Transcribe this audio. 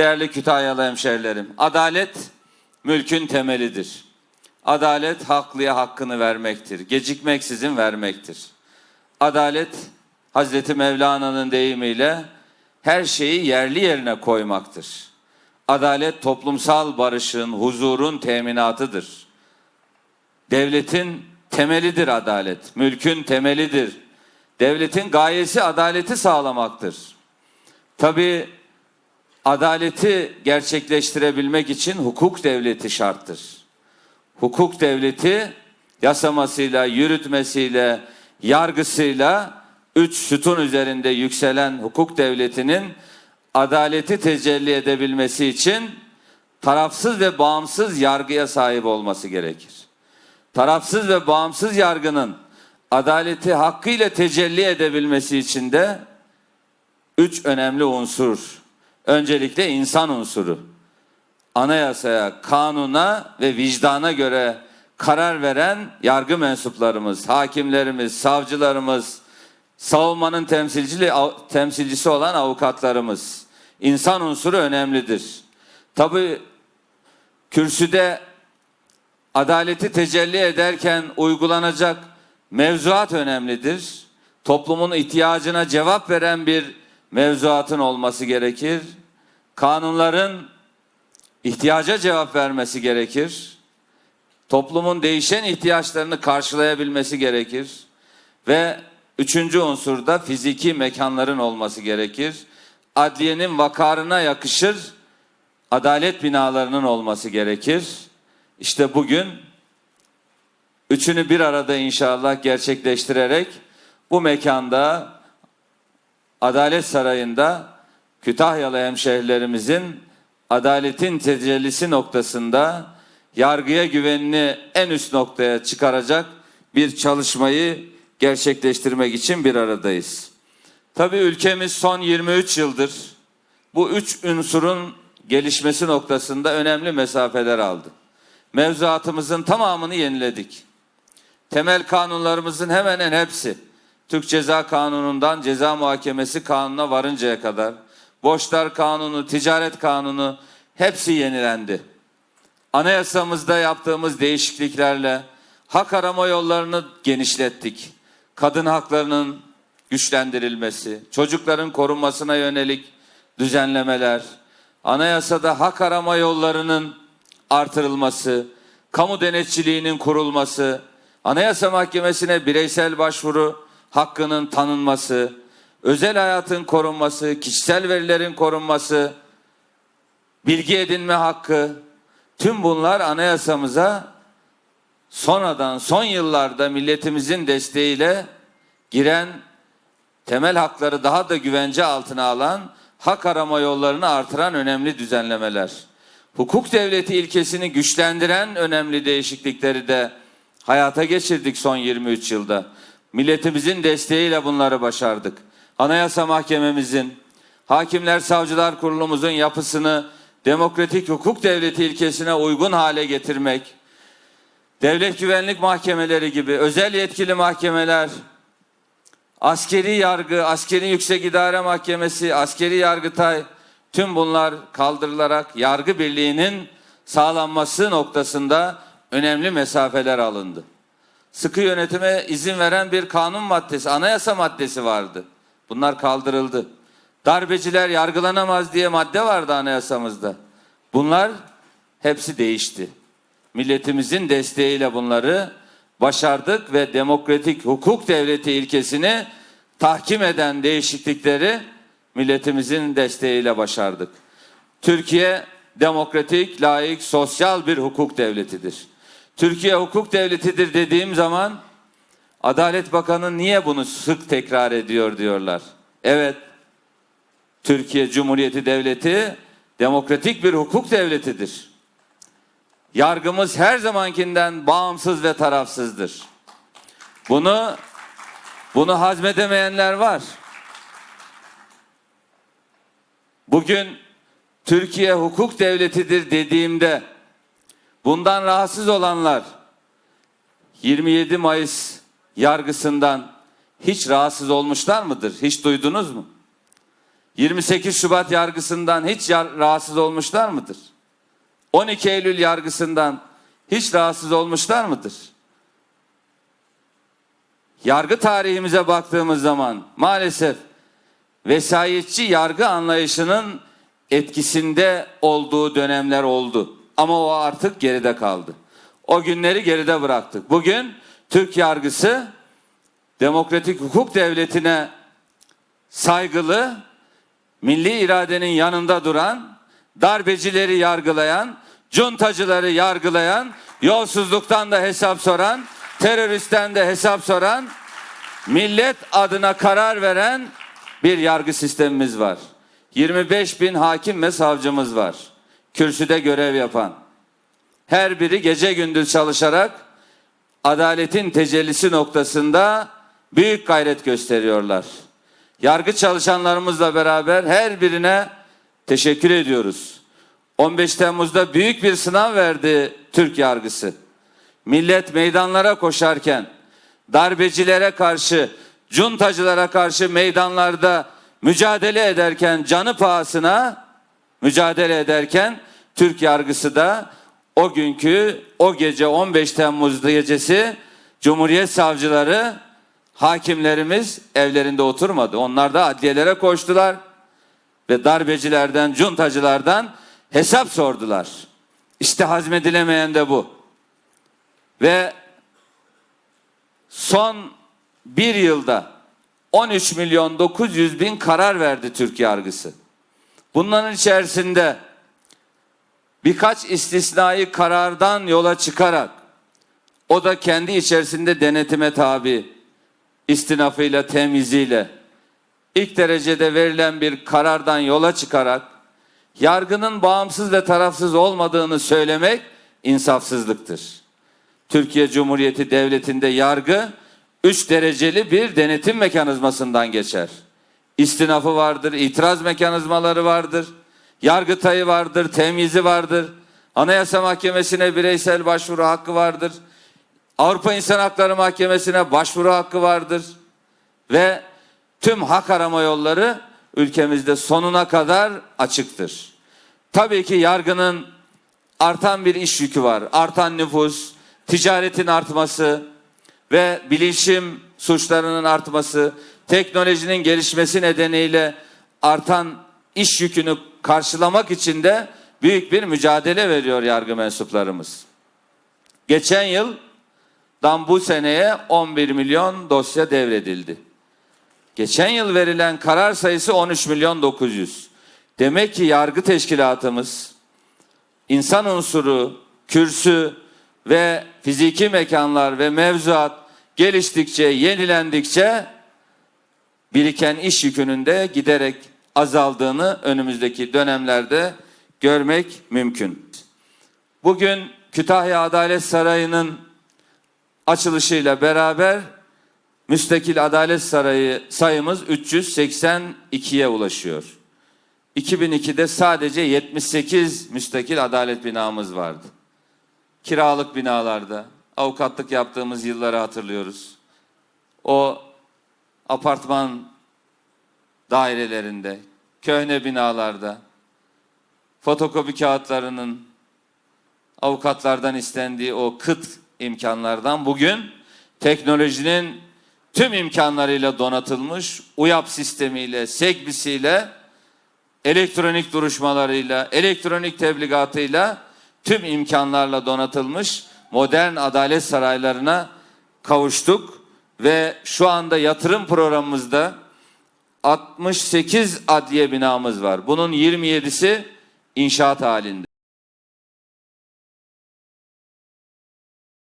Değerli Kütahyalı hemşerilerim, adalet mülkün temelidir. Adalet haklıya hakkını vermektir. Gecikmeksizin vermektir. Adalet Hazreti Mevlana'nın deyimiyle her şeyi yerli yerine koymaktır. Adalet toplumsal barışın, huzurun teminatıdır. Devletin temelidir adalet, mülkün temelidir. Devletin gayesi adaleti sağlamaktır. Tabii adaleti gerçekleştirebilmek için hukuk devleti şarttır. Hukuk devleti yasamasıyla, yürütmesiyle, yargısıyla üç sütun üzerinde yükselen hukuk devletinin adaleti tecelli edebilmesi için tarafsız ve bağımsız yargıya sahip olması gerekir. Tarafsız ve bağımsız yargının adaleti hakkıyla tecelli edebilmesi için de üç önemli unsur. Öncelikle insan unsuru. Anayasaya, kanuna ve vicdana göre karar veren yargı mensuplarımız, hakimlerimiz, savcılarımız, savunmanın temsilcili, temsilcisi olan avukatlarımız. İnsan unsuru önemlidir. Tabi kürsüde adaleti tecelli ederken uygulanacak mevzuat önemlidir. Toplumun ihtiyacına cevap veren bir mevzuatın olması gerekir. Kanunların ihtiyaca cevap vermesi gerekir. Toplumun değişen ihtiyaçlarını karşılayabilmesi gerekir. Ve üçüncü unsurda fiziki mekanların olması gerekir. Adliyenin vakarına yakışır adalet binalarının olması gerekir. İşte bugün üçünü bir arada inşallah gerçekleştirerek bu mekanda Adalet Sarayı'nda Kütahyalı hemşehrilerimizin adaletin tecellisi noktasında yargıya güvenini en üst noktaya çıkaracak bir çalışmayı gerçekleştirmek için bir aradayız. Tabii ülkemiz son 23 yıldır bu üç unsurun gelişmesi noktasında önemli mesafeler aldı. Mevzuatımızın tamamını yeniledik. Temel kanunlarımızın hemen hemen hepsi Türk Ceza Kanunu'ndan ceza muhakemesi kanununa varıncaya kadar borçlar kanunu, ticaret kanunu hepsi yenilendi. Anayasamızda yaptığımız değişikliklerle hak arama yollarını genişlettik. Kadın haklarının güçlendirilmesi, çocukların korunmasına yönelik düzenlemeler, anayasada hak arama yollarının artırılması, kamu denetçiliğinin kurulması, Anayasa Mahkemesi'ne bireysel başvuru hakkının tanınması, özel hayatın korunması, kişisel verilerin korunması, bilgi edinme hakkı, tüm bunlar anayasamıza sonradan son yıllarda milletimizin desteğiyle giren temel hakları daha da güvence altına alan hak arama yollarını artıran önemli düzenlemeler. Hukuk devleti ilkesini güçlendiren önemli değişiklikleri de hayata geçirdik son 23 yılda. Milletimizin desteğiyle bunları başardık. Anayasa Mahkememizin, Hakimler Savcılar Kurulumuzun yapısını demokratik hukuk devleti ilkesine uygun hale getirmek, devlet güvenlik mahkemeleri gibi özel yetkili mahkemeler, askeri yargı, askeri yüksek idare mahkemesi, askeri yargıtay tüm bunlar kaldırılarak yargı birliğinin sağlanması noktasında önemli mesafeler alındı. Sıkı yönetime izin veren bir kanun maddesi, anayasa maddesi vardı. Bunlar kaldırıldı. Darbeciler yargılanamaz diye madde vardı anayasamızda. Bunlar hepsi değişti. Milletimizin desteğiyle bunları başardık ve demokratik hukuk devleti ilkesini tahkim eden değişiklikleri milletimizin desteğiyle başardık. Türkiye demokratik, layık, sosyal bir hukuk devletidir. Türkiye hukuk devletidir dediğim zaman Adalet Bakanı niye bunu sık tekrar ediyor diyorlar. Evet, Türkiye Cumhuriyeti Devleti demokratik bir hukuk devletidir. Yargımız her zamankinden bağımsız ve tarafsızdır. Bunu bunu hazmedemeyenler var. Bugün Türkiye hukuk devletidir dediğimde bundan rahatsız olanlar 27 Mayıs yargısından hiç rahatsız olmuşlar mıdır? Hiç duydunuz mu? 28 Şubat yargısından hiç yar- rahatsız olmuşlar mıdır? 12 Eylül yargısından hiç rahatsız olmuşlar mıdır? Yargı tarihimize baktığımız zaman maalesef vesayetçi yargı anlayışının etkisinde olduğu dönemler oldu. Ama o artık geride kaldı. O günleri geride bıraktık. Bugün Türk yargısı demokratik hukuk devletine saygılı, milli iradenin yanında duran, darbecileri yargılayan, cuntacıları yargılayan, yolsuzluktan da hesap soran, teröristten de hesap soran, millet adına karar veren bir yargı sistemimiz var. 25 bin hakim ve savcımız var. Kürsüde görev yapan. Her biri gece gündüz çalışarak adaletin tecellisi noktasında büyük gayret gösteriyorlar. Yargı çalışanlarımızla beraber her birine teşekkür ediyoruz. 15 Temmuz'da büyük bir sınav verdi Türk yargısı. Millet meydanlara koşarken darbecilere karşı, cuntacılara karşı meydanlarda mücadele ederken canı pahasına mücadele ederken Türk yargısı da o günkü o gece 15 Temmuz gecesi Cumhuriyet savcıları hakimlerimiz evlerinde oturmadı. Onlar da adliyelere koştular ve darbecilerden, cuntacılardan hesap sordular. İşte hazmedilemeyen de bu. Ve son bir yılda 13 milyon 900 bin karar verdi Türk yargısı. Bunların içerisinde birkaç istisnai karardan yola çıkarak o da kendi içerisinde denetime tabi istinafıyla temiziyle ilk derecede verilen bir karardan yola çıkarak yargının bağımsız ve tarafsız olmadığını söylemek insafsızlıktır. Türkiye Cumhuriyeti Devleti'nde yargı üç dereceli bir denetim mekanizmasından geçer. İstinafı vardır, itiraz mekanizmaları vardır, yargıtayı vardır, temyizi vardır, Anayasa Mahkemesi'ne bireysel başvuru hakkı vardır, Avrupa İnsan Hakları Mahkemesi'ne başvuru hakkı vardır ve tüm hak arama yolları ülkemizde sonuna kadar açıktır. Tabii ki yargının artan bir iş yükü var. Artan nüfus, ticaretin artması ve bilişim suçlarının artması, teknolojinin gelişmesi nedeniyle artan iş yükünü karşılamak için de büyük bir mücadele veriyor yargı mensuplarımız. Geçen yıldan bu seneye 11 milyon dosya devredildi. Geçen yıl verilen karar sayısı 13 milyon 900. Demek ki yargı teşkilatımız insan unsuru, kürsü ve fiziki mekanlar ve mevzuat geliştikçe, yenilendikçe biriken iş yükünün de giderek azaldığını önümüzdeki dönemlerde görmek mümkün. Bugün Kütahya Adalet Sarayı'nın açılışıyla beraber Müstakil Adalet Sarayı sayımız 382'ye ulaşıyor. 2002'de sadece 78 müstakil adalet binamız vardı. Kiralık binalarda, avukatlık yaptığımız yılları hatırlıyoruz. O apartman dairelerinde, köhne binalarda, fotokopi kağıtlarının avukatlardan istendiği o kıt imkanlardan bugün teknolojinin tüm imkanlarıyla donatılmış UYAP sistemiyle, SEGBİS'iyle, elektronik duruşmalarıyla, elektronik tebligatıyla tüm imkanlarla donatılmış modern adalet saraylarına kavuştuk ve şu anda yatırım programımızda 68 adliye binamız var. Bunun 27'si inşaat halinde.